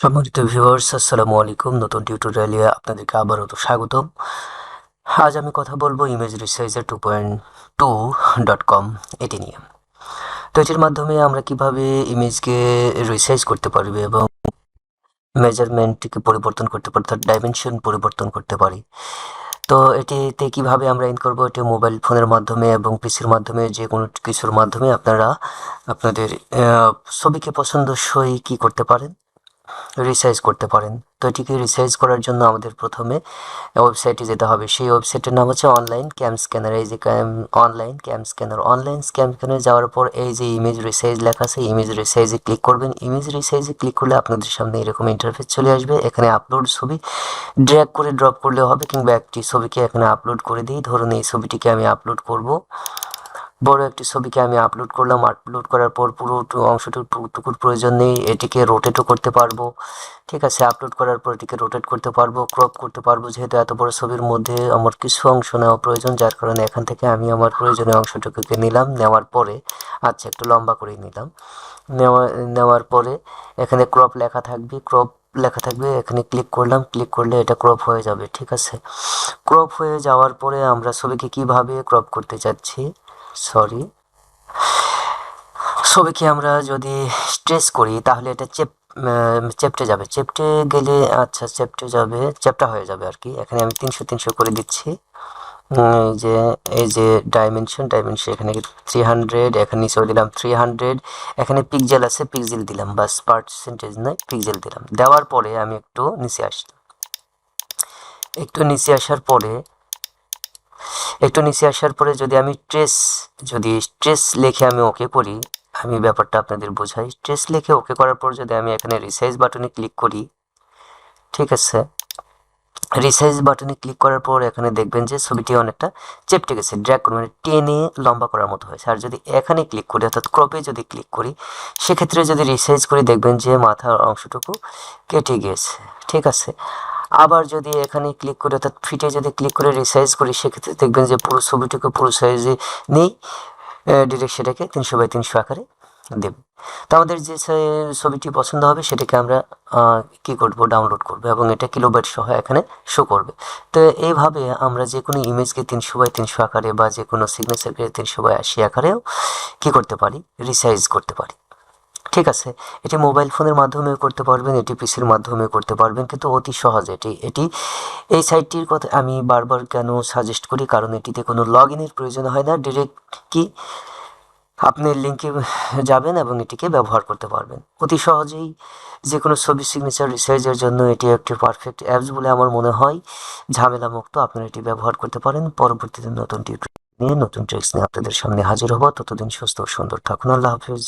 সম্মানিত ভিউয়ার্স আসসালামু আলাইকুম। নতুন টিউটোরিয়ালে আপনাদেরকে আবারও তো স্বাগতম। আজ আমি কথা বলব image resizer two point two dot com এটি নিয়ে। তো এটির মাধ্যমে আমরা কীভাবে ইমেজকে রিসাইজ করতে পারবে এবং মেজারমেন্টকে পরিবর্তন করতে পারি, অর্থাৎ ডাইমেনশন পরিবর্তন করতে পারি। তো এটিতে কীভাবে আমরা ইন করব? এটি মোবাইল ফোনের মাধ্যমে এবং পিসির মাধ্যমে, যে কোনো কিছুর মাধ্যমে আপনারা আপনাদের ছবিকে পছন্দসই কি করতে পারেন। রিসাইজ করতে পারেন। তো এটিকে রিসাইজ করার জন্য আমাদের প্রথমে ওয়েবসাইটে যেতে হবে। সেই ওয়েবসাইটের নাম হচ্ছে অনলাইন ক্যাম স্ক্যানার এই যে online cam scanner online cam scanner যাওয়ার পর এই যে ইমেজ রিসাইজ লেখা আছে ইমেজ রিসাইজে ক্লিক করবেন। ইমেজ রিসাইজে ক্লিক করলে আপনাদের সামনে এরকম ইন্টারফেস চলে আসবে। এখানে আপলোড ছবি ড্র্যাগ করে ড্রপ করলে হবে কিংবা একটি ছবিকে এখানে আপলোড করে দিই। ধরুন এই ছবিটিকে আমি আপলোড করব। বড় একটি ছবিকে আমি আপলোড করলাম। আপলোড করার পর পুরো অংশটুকুর প্রয়োজন নেই। এটিকে রোটেটও করতে পারব। ঠিক আছে আপলোড করার পর এটিকে রোটেট করতে পারব ক্রপ করতে পারব। যেহেতু এত বড় ছবির মধ্যে আমার কিছু অংশ নেওয়া প্রয়োজন, যার কারণে এখান থেকে আমি আমার প্রয়োজনীয় অংশটুকুকে নিলাম। নেওয়ার পরে আচ্ছা একটু লম্বা করে নিলাম। নেওয়া, নেওয়ার পরে এখানে ক্রপ লেখা থাকবে ক্রপ লেখা থাকবে। এখানে ক্লিক করলাম ক্লিক করলে এটা ক্রপ হয়ে যাবে। ঠিক আছে ক্রপ হয়ে যাওয়ার পরে আমরা ছবিকে কীভাবে ক্রপ করতে চাচ্ছি? সরি ছবিকে আমরা যদি স্ট্রেস করি, তাহলে এটা চেপ চেপটে যাবে। চেপটে গেলে আচ্ছা চেপটে যাবে চেপটা হয়ে যাবে আর কি। এখানে আমি তিনশো তিনশো করে দিচ্ছি। যে, এই যে ডাইমেনশন ডাইমেনশন এখানে থ্রি হান্ড্রেড এখানে নিচেও দিলাম থ্রি হান্ড্রেড এখানে পিকজেল আছে পিকজেল দিলাম, বাস পার্সেন্টেজ নয় পিকজেল দিলাম। দেওয়ার পরে আমি একটু নিচে আসলাম। একটু নিচে আসার পরে একটু নিচে আসার পরে যদি আমি ট্রেস যদি স্ট্রেস লিখে আমি ওকে করি আমি ব্যাপারটা আপনাদের বোঝাই। স্ট্রেস লিখে ওকে করার পর যদি আমি এখানে রিসাইজ বাটনে ক্লিক করি, ঠিক আছে? রিসাইজ বাটনে ক্লিক করার পর এখানে দেখবেন যে ছবিটি অনেকটা চেপটে গেছে ড্র্যাগ করে মানে টেনে লম্বা করার মতো হয়েছে। আর যদি এখানে ক্লিক করি, অর্থাৎ ক্রপে যদি ক্লিক করি, সেক্ষেত্রে যদি রিসাইজ করি, দেখবেন যে মাথার অংশটুকু কেটে গিয়েছে ঠিক আছে? আবার যদি এখানে ক্লিক করে, অর্থাৎ ফিটে যদি ক্লিক করে রিসাইজ করি, সেক্ষেত্রে দেখবেন যে পুরো ছবিটুকু পুরো সাইজে নেই। ডিরেক্ট সেটাকে তিনশো বাই তিনশো আকারে দেব। তো আমাদের যে ছবিটি পছন্দ হবে, সেটাকে আমরা কি করব? ডাউনলোড করব এবং এটা কিলোবাইট সহ এখানে শো করবে। তো এইভাবে আমরা যে কোনো ইমেজকে তিনশো বাই তিনশো আকারে বা যে কোনো সিগনেচারকে তিনশো বাই আশি আকারেও কি করতে পারি? রিসাইজ করতে পারি। ঠিক আছে, এটি মোবাইল ফোনের মাধ্যমে করতে পারবেন, এটি পিসির মাধ্যমে করতে পারবেন, কিন্তু অতি সহজ এটি এটি, এই সাইটটির কথা আমি বারবার কেন সাজেস্ট করি, কারণ এটিতে কোনো লগ ইনের প্রয়োজন হয় না ডিরেক্ট কি আপনি লিঙ্কে যাবেন এবং এটিকে ব্যবহার করতে পারবেন। অতি সহজেই যে কোনো ছবি সিগনেচার রিসার্চের জন্য এটি একটি পারফেক্ট অ্যাপস বলে আমার মনে হয় ঝামেলা মুক্ত আপনারা এটি ব্যবহার করতে পারেন। পরবর্তীতে নতুন টিউটোরিয়াল নিয়ে, নতুন ট্রিক্স নিয়ে আপনাদের সামনে হাজির হব, ততদিন সুস্থ ও সুন্দর থাকুন, আল্লাহ হাফিজ।